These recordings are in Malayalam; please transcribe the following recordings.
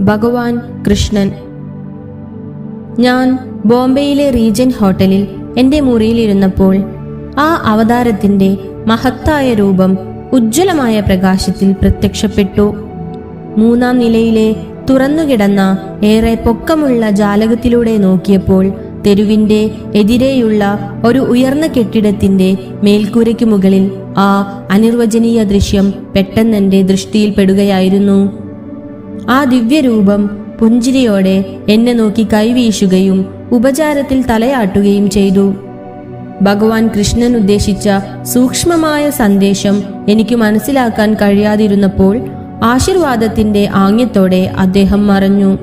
ഭഗവാൻ കൃഷ്ണൻ. ഞാൻ ബോംബെയിലെ റീജൻ ഹോട്ടലിൽ എന്റെ മുറിയിലിരുന്നപ്പോൾ ആ അവതാരത്തിന്റെ മഹത്തായ രൂപം ഉജ്ജ്വലമായ പ്രകാശത്തിൽ പ്രത്യക്ഷപ്പെട്ടു. മൂന്നാം നിലയിലെ തുറന്നുകിടന്ന ഏറെ പൊക്കമുള്ള ജാലകത്തിലൂടെ നോക്കിയപ്പോൾ തെരുവിന്റെ എതിരെയുള്ള ഒരു ഉയർന്ന കെട്ടിടത്തിന്റെ മേൽക്കൂരയ്ക്ക് മുകളിൽ ആ അനിർവചനീയ ദൃശ്യം പെട്ടെന്നെന്റെ ദൃഷ്ടിയിൽപ്പെടുകയായിരുന്നു ആ ദിവ്യരൂപം പുഞ്ചിരിയോടെ എന്നെ നോക്കി കൈവീശുകയും ഉപചാരത്തിൽ തലയാട്ടുകയും ചെയ്തു. ഭഗവാൻ കൃഷ്ണൻ ഉദ്ദേശിച്ച സൂക്ഷ്മമായ സന്ദേശം എനിക്ക് മനസ്സിലാക്കാൻ കഴിയാതിരുന്നപ്പോൾ ആശീർവാദത്തിന്റെ ആംഗ്യത്തോടെ അദ്ദേഹം മറഞ്ഞു.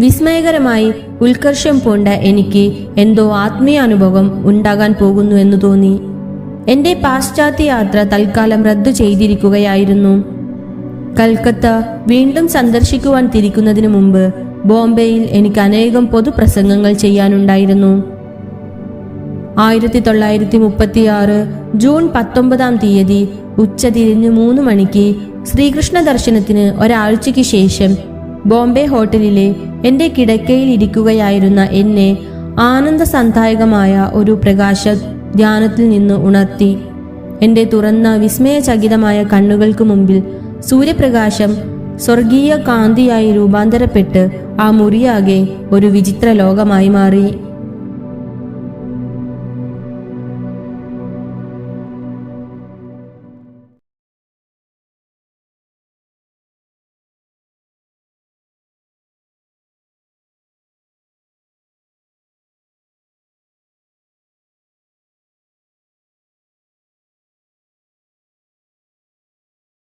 വിസ്മയകരമായി ഉത്കർഷം പൂണ്ട എനിക്ക് എന്തോ ആത്മീയാനുഭവം ഉണ്ടാകാൻ പോകുന്നു എന്ന് തോന്നി. എന്റെ പാശ്ചാത്യ യാത്ര തൽക്കാലം റദ്ദു ചെയ്തിരിക്കുകയായിരുന്നു. കൽക്കത്ത വീണ്ടും സന്ദർശിക്കുവാൻ തിരിക്കുന്നതിന് മുമ്പ് ബോംബെയിൽ എനിക്ക് അനേകം പൊതുപ്രസംഗങ്ങൾ ചെയ്യാനുണ്ടായിരുന്നു. ആയിരത്തി തൊള്ളായിരത്തി മുപ്പത്തിയാറ് ജൂൺ പത്തൊമ്പതാം തീയതി ഉച്ചതിരിഞ്ഞ് മൂന്ന് മണിക്ക് ശ്രീകൃഷ്ണ ദർശനത്തിന് ഒരാഴ്ചയ്ക്ക് ശേഷം ബോംബെ ഹോട്ടലിലെ എന്റെ കിടക്കയിൽ ഇരിക്കുകയായിരുന്ന എന്നെ ആനന്ദസന്ധായകമായ ഒരു പ്രകാശ ധ്യാനത്തിൽ നിന്ന് ഉണർത്തി. എന്റെ തുറന്ന വിസ്മയചകിതമായ കണ്ണുകൾക്ക് മുമ്പിൽ സൂര്യപ്രകാശം സ്വർഗീയ കാന്തിയായി രൂപാന്തരപ്പെട്ട് ആ മുറിയാകെ ഒരു വിചിത്ര ലോകമായി മാറി.